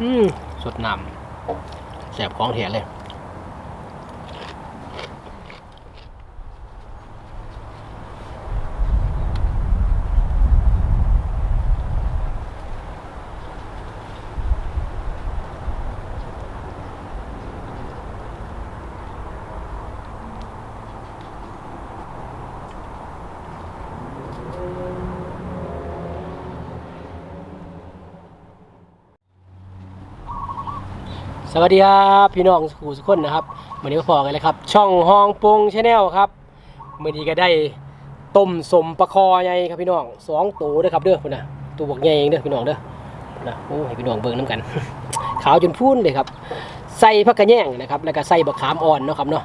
อืมสดน้ำแสบของแถนเลย สวัสดีครับพี่น้องสุขุสุขคนนะครับวันนี้มาพอกันเลยครับ ช่องฮองปงชาแนลครับเมื่อนี้ก็ได้ต้มสมปลาคอใหญ่ครับพี่น้องสองตัวเด้อครับเด้อพุ่นนะตัวบวกใหญ่เองเด้อพี่น้องเด้อพุ่นนะโอ้ให้พี่น้องเบิ่งน้ำกัน ขาวจนพูนเลยครับใส่ผักกระแยงนะครับแล้วก็ใส่บะขามอ่อนเนาะครับเนาะ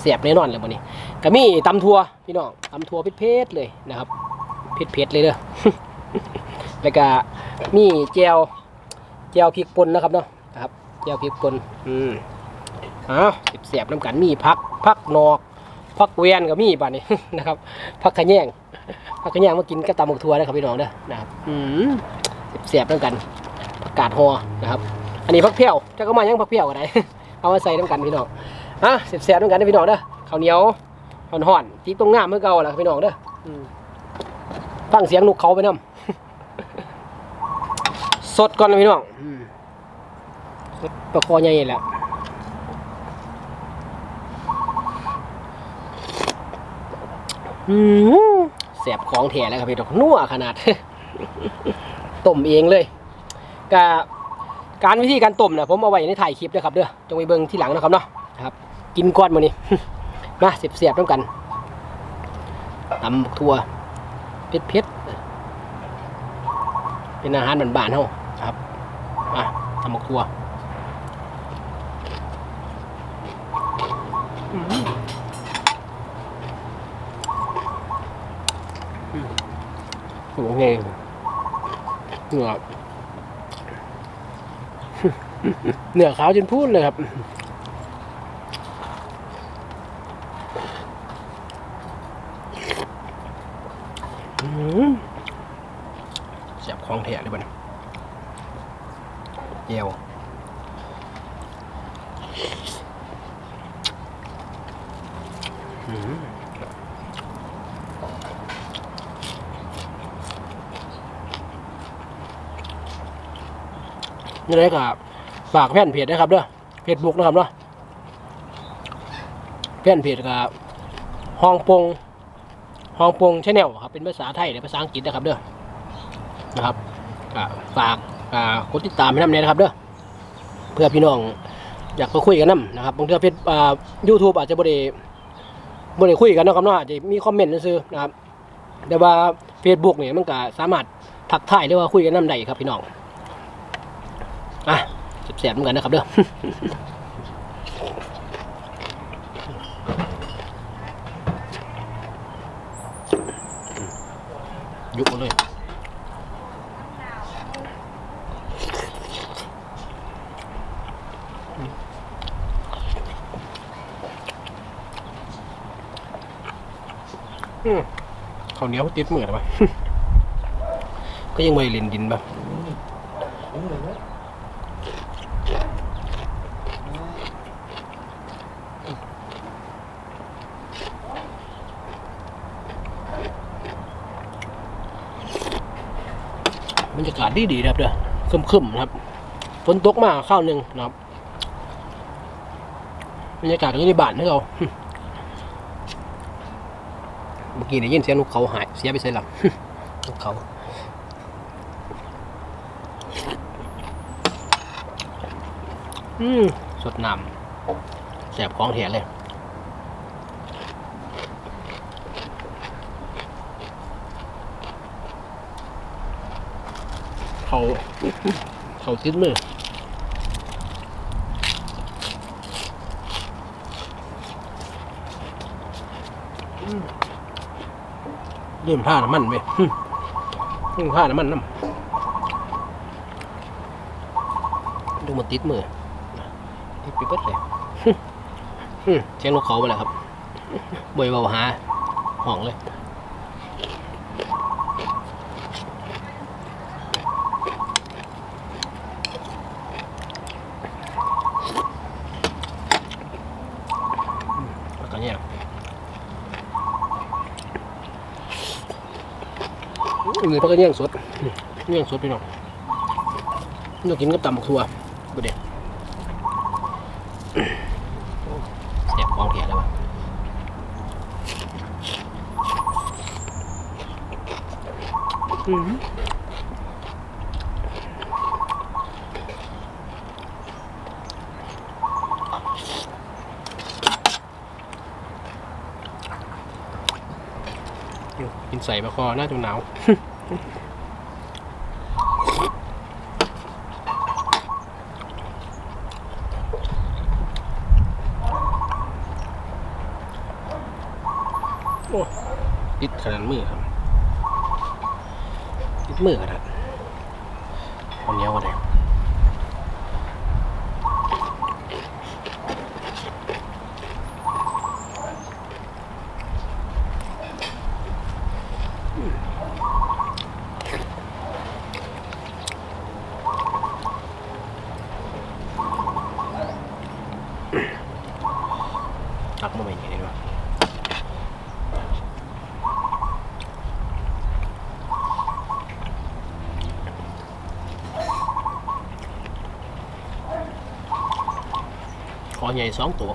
เสียบๆแน่นอนเลยวันนี้ก็มีตำทัวพี่น้องตำทัวเผ็ดๆเลยนะครับเผ็ดๆเลยเด้อแล้วก็มีแจวแจวพริกป่นนะครับเนาะ นะครับแจวพริกป่นอืมอ้าวเสียบๆน้ำกันมีพักพักนอกพักเวียนก็มีบ้านนี้นะครับพักขะแยงพักขะแยงมากินกับตำหมกทัวนะครับพี่น้องเด้อนะครับอืมเสียบๆน้ำกันผักกาดหอนะครับ อันนี้พักเพี้ยวจะก็มายังพักเพี้ยวก็ได้เอามาใส่น้ำกันพี่น้องอะเสียบๆน้ำกันนะพี่น้องเด้อข้าวเหนียวห่อนๆที่ตรงหน้าเมื่อเก่าแหละพี่น้องเด้ออืมฟังเสียงนกเขาไปน้ำสดก่อนนะพี่น้องอืมสด ประคอใหญ่แหละแสบของแท้แล้วครับพี่น้องนัวขนาดต้มเองเลยกาการวิธีการต้มนะผมเอาไว้ในถ่ายคลิปนะครับเด้อจงไปเบิ่งที่หลังนะครับเนาะครับ กินก้อนมานี่มาเสียบๆน้ำกันตำบักทั่วเผ็ดๆเป็นอาหารบ้านๆเฮาครับมาทำหมกทัว อืมอืมโอ้โหไงเหนือเหนือขาวจนพูดเลยครับอืมแสบคลองแถะเลยบัดนเจียว นี่เลยครับฝากแผ่นเพจนะครับเด้อเพจบุกนะครับเนาะแผ่นเพจกับฮองปงฮองปงชาแนลครับเป็นภาษาไทยและภาษาอังกฤษนะครับเด้อนะครับฝากกดติดตามให้น้ำเนี่ยนะครับเด้อเพื่อพี่น้องอยากมาคุยกันน้ำนะครับบางทีเพจยูทูบอาจจะบ่ได้บ่ได้คุยกันนะครับเนาะอาจจะมีคอมเมนต์ซื่อนะครับแต่ว่าเฟซบุ๊กเนี่ยมันก็สามารถทักทายหรือว่าคุยกันน้ำได้ครับพี่น้อง อะแสบๆเหมือนกันนะครับเด้อยุบเลย อืมข้าวเหนียวติดมือหรือเปล่าก็ยังไม่เล่นดินป่ะบรรยากาศ ดีดีๆนะครับเด้อคึมๆนะครับฝนตกมาข้าวหนึ่งนะครับบรรยากาศก็ในบ้านให้เราเมื่อกี้ได้ยินเสียงนกเขาหายเสียไปใส่หลังนกเขาอืมสดน้ำแสบของแถเลย เขาเขาติดมือเริ่มผ้าน้ำมันไปเริ่มผ้าน้ำมันน้ำดูมันติดมือติดไปเบิดเลยเสียงนกเขาไปแล้วครับบ่อยเบาหาห้องเลย อื่ นพักกันเงี้ยงสดเงี้ยงสดพี่น้องเรากินกับตำบักทัวประเดี๋ยวแสบของแข็งเลยวะอืมกินใส่บะคอหน้าจงหนาว โอ้ติดขนาดมือครับติดมือขนาดคนนี้วันไหนตักมาเป็นยังไงดีวะ คอใหญ่สองตัว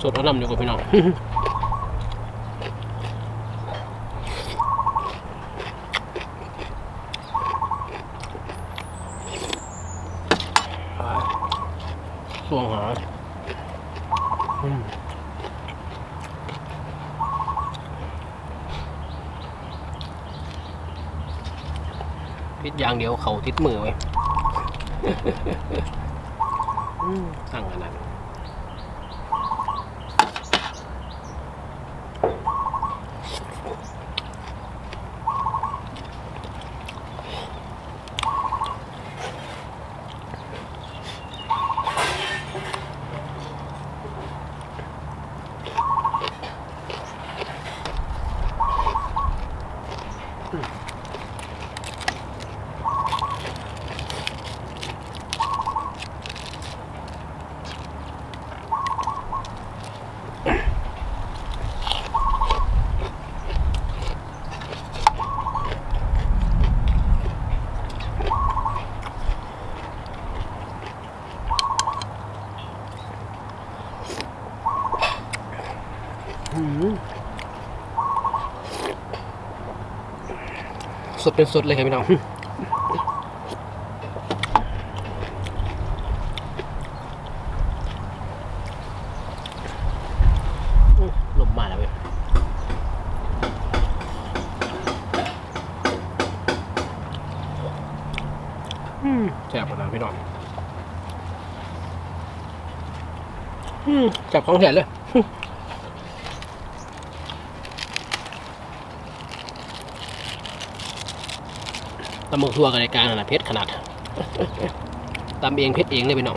สดเอาน้ำอยู่กับพี่น้อง สวงหา อืมติษอย่างเดียวเขาติดมือไว้ สั่งขนาดนั้น อืมสด เป็นสดเลยครับพี่น้องลมมาแล้วเว้ยแซ่บขนาดพี่น้องจับของแขนเลย ตำหมึกทั่วกันในกลางนะเพชรขนาดตำเองเพชรเองเลยพี่น้อง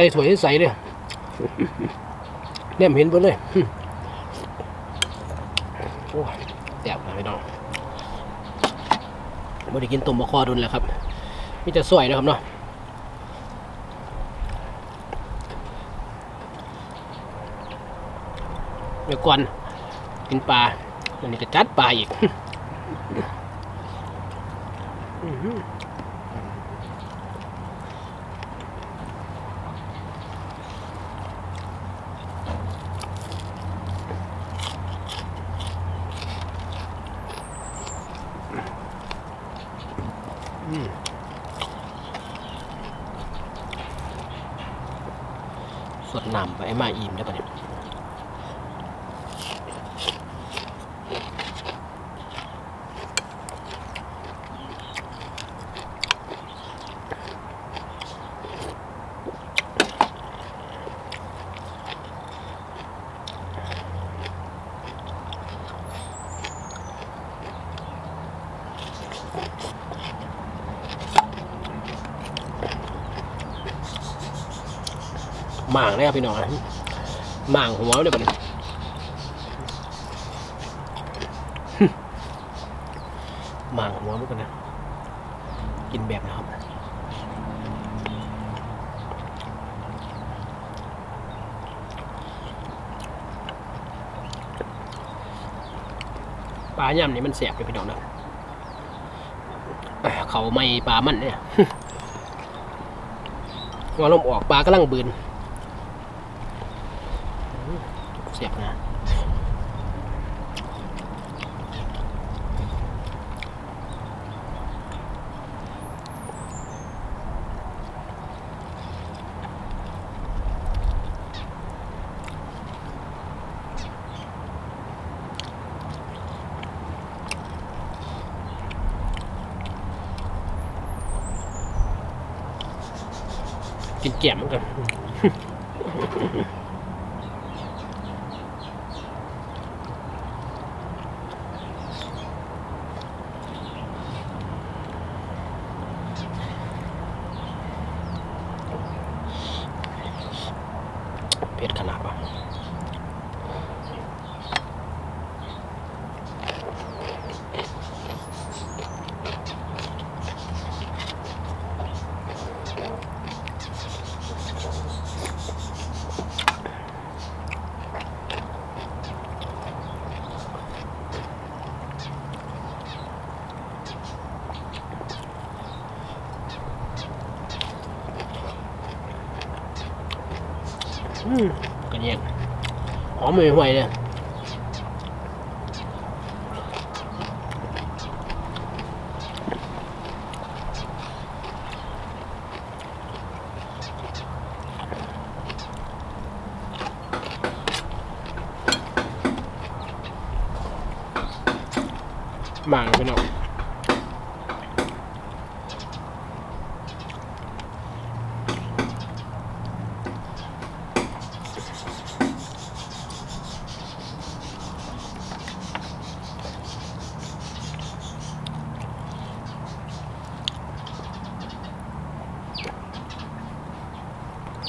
ใส่ถ้วยใส่เลยเนี่ยเห็นเบนเลยโอ้ยแซ่บนะพี่น้องไม่ได้กินตุ่มมะคอดุนแล้วครับมีแต่สวยนะครับเนาะเมื่อก่อนกินปลาวันนี้ก็จัดปลาอีกอหือสดน้ำไปมาอิ่มได้ปะเนี่ย หมางนะครับพี่น้องหมางหัวเลยบันี้หมางหัวมันกันนะกินแบบนะครับปลาย่ำนี่มันแสบเลยพี่น้องนอะเขาไม่ปลามันเนี่ยว่าลมออกปลากำลังบืน กินแก้มเหมือนกัน เผ็ดขนาดวะอืมกันแยงหอ มไม่ไหวเลยหมางไปหน่อย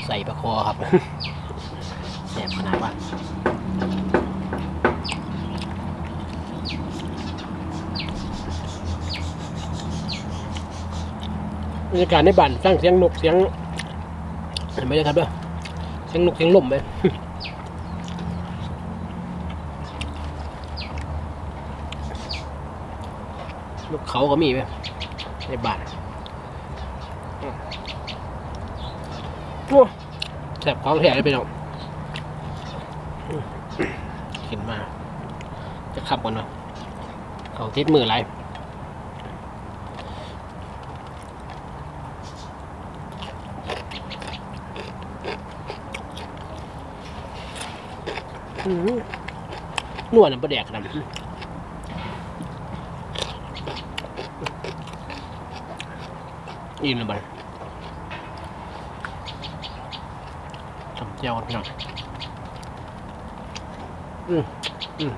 ใส่ประคอครับ แสบขนาดว่า บรรยากาศในบ้านสร้างเสียงนกเสียงเห็นไหมครับเด้อเสียงนกเสียงลมไปนกเขาก็มีไหมในบ้านโอ้แสบของแท้เลยไปเน้องอืมกินมา จะขับก่อนเนาะ เขาติดมือไรนวดน้ำปลาแดกนะอิ่มเลยบัดทำเจียวกันพี่น้องอืมอืม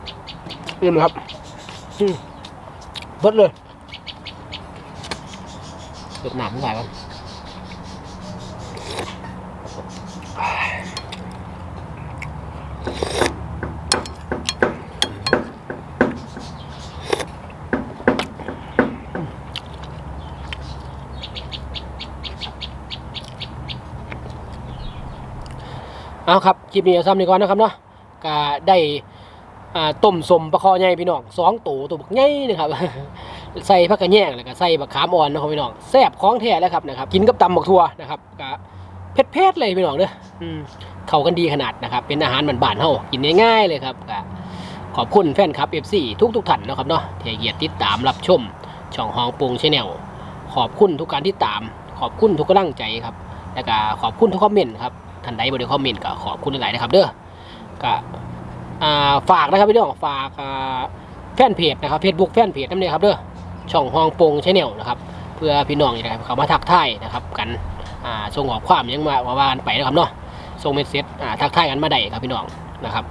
อิ่มเลยครับอืม เบิดเลยเกิดหนามใส่กันเอาครับ คลิปนี้เอาซ้ำนี้ก่อนนะครับเนาะก็ได้อ่า ต้มสมปลาคอใหญ่พี่น้องสองตัวตัวบักใหญ่นะครับ ใส่ผักกระแยงแล้วก็ใส่บักขามอ่อนนะครับพี่น้องแซ่บของแท้แล้วครับนะครับ กินกับตำบักทั่วนะครับก็เผ็ดๆเลยพี่น้องเด้ออืมเข้ากันดีขนาดนะครับ เป็นอาหารบ้านๆเฮากินง่ายๆเลยครับก็ขอบคุณแฟนคลับ FC ทุกทุกๆท่านนะครับเนาะที่เกียรติติดตามรับชม ช่องฮองปรุงชาแนลขอบคุณทุกการที่ตาม ขอบคุณทุกกำลังใจครับ แล้วก็ขอบคุณทุกคอมเมนต์ครับท่านใดบ่ได้คอมเมนต์ก็ขอบคุณหลายๆนะครับ เด้อก็ ฝากนะครับพี่น้องฝากแฟนเพจนะครับเฟซบุ๊กแฟนเพจนั่นเองครับเด้อช่องฮองปงชาแนลนะครับ เพื่อพี่น้องจะได้เขามาทักทายนะครับกันส่งขอความยังมาว่ากันไปนะครับเนาะส่งเมสเซจทักทายกันมาได้ครับพี่น้องนะครับ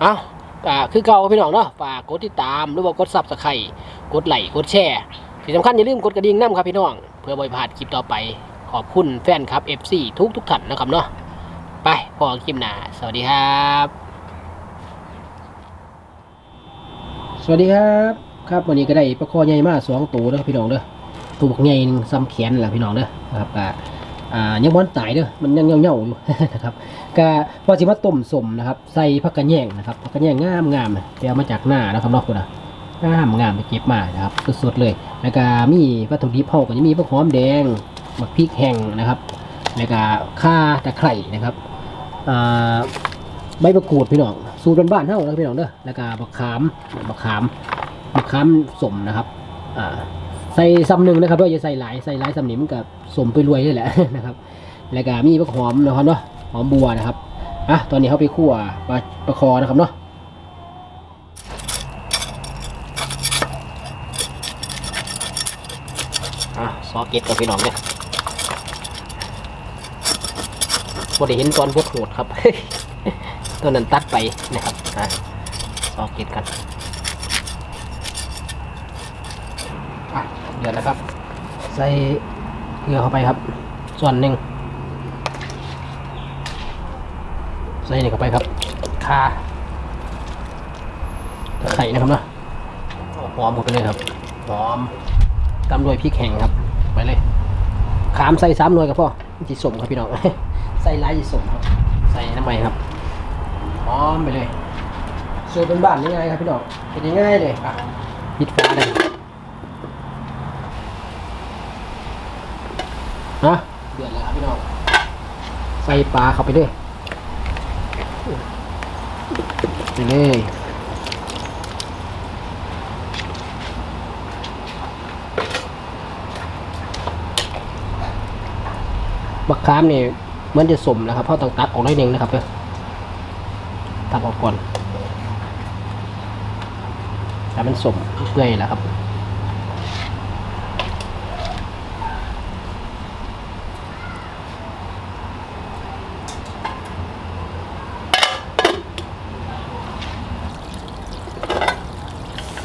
เอาอ่าคือเก่าพี่น้องเนาะฝากกดติดตามหรือว่ากดซับสไครต์กดไลค์กดแชร์ที่สำคัญอย่าลืมกดกระดิ่งน้ำครับพี่น้อง เพื่อบ่อยพลาดคลิปต่อไปขอบคุณแฟนครับ FC ทุกทุกท่านนะครับเนาะไปพอคลิปหน้าสวัสดีครับ สวัสดีครับครับวันนี้ก็ได้ปลาคอใหญ่มากสองตัวเด้อพี่น้องเด้อตัวบักใหญ่หนึงซ้ำแขนนั่นแหละพี่น้องเด้อนะครับก็อ่ายังบ่ทันตายเด้อมันยังเหี่ยวๆอยู่นะครับก็พอสิมาต้มสมนะครับใส่ผักกระแยงนะครับผักกระแยงงามงามไปเอามาจากหน้านะครับเนอกคุณนะงามงามไปเก็บมานะครับสดๆเลย แล้วก็มีวัตถุดิบเฮาก็จะมีพวกหอมแดงมะพริกแห้งนะครับ แล้วก็ข่าตะไคร่นะครับอ่าใบมะกรูดพี่น้อง สูตรบ้านๆเท่าแล้วพี่น้องเด้อแล้วก็มะขามมะขามมะขามสมนะครับอ่าใส่ซ้ำหนึ่งนะครับด้วยอย่าใส่หลายใส่หลายซ้ำนี้มันกับสมไปรวยนี่แหละนะครับ แล้วก็มีมะหอมนะครับเนาะหอมบัวนะครับอะตอนนี้เขาไปคั่วปลาปลาคอนะครับเนาะอะซอสเก็ตกับพี่น้องเนี่ยบ่ได้เห็นตอนพวกโหดครับ ตัวนั้นตัดไปนะครับอะซอสเก็ตกันเดือดแล้วครับ ใส่เกลือเข้าไปครับ ส่วนหนึ่งใส่นี่เข้าไปครับคาไคร่นะครับเนาะหอมหมดไปเลยครับหอมตามด้วยพริกแห้งครับ ไปเลย ขามใส่สามหน่วยกับพ่อจีสมครับพี่น้องใส่หลายจีสมครับ ใส่น้ำมันครับ หอมไปเลย สูตรเป็นบ้านง่ายๆครับพี่น้องเป็นง่ายเลยอะปิดฟ้าเลยฮะเดือดแล้วครับพี่น้องใส่ปลาเข้าไปด้วยไปเลยบักคามนี่เหมันจะสมนะครับเพราะต้องตัดออกหน้อยหนึงนะครับเพื่อ ตัดออกก่อนแต่มันสมเปื่อยแล้วครับ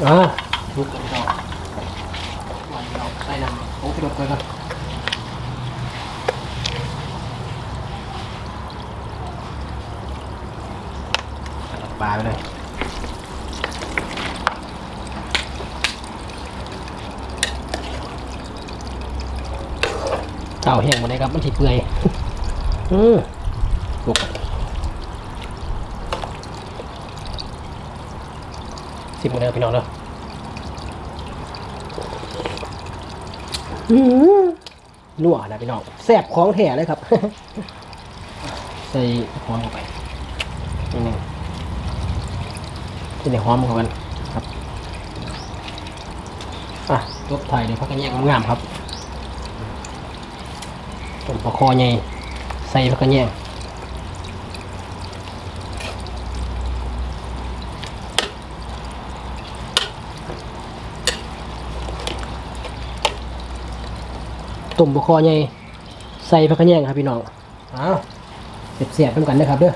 อ่าลุกกันพี่น้วันนี้เราใส่น้ำโอ้กระดดไปก่อน ปลาไปเลยเต่าแห้งหมาเลยครับ มันสิเปื่อยอือลุกสิบมาเลยพี่น้องเนาะอื้อนัวนะพี่น้องแซ่บของแท้เลยครับ ใส่หอมเข้าไปนิดนึง จะได้หอมเข้ากันครับอะยกไทยเดี๋ยวพักกันแยกงามๆครับต้นปลาคอใหญ่ใส่พักกันแยกต้มปลาคอใหญ่ใส่พักกันแยกครับพี่น้องอ้าวเสียบๆเป็นกันนะครับเด้อ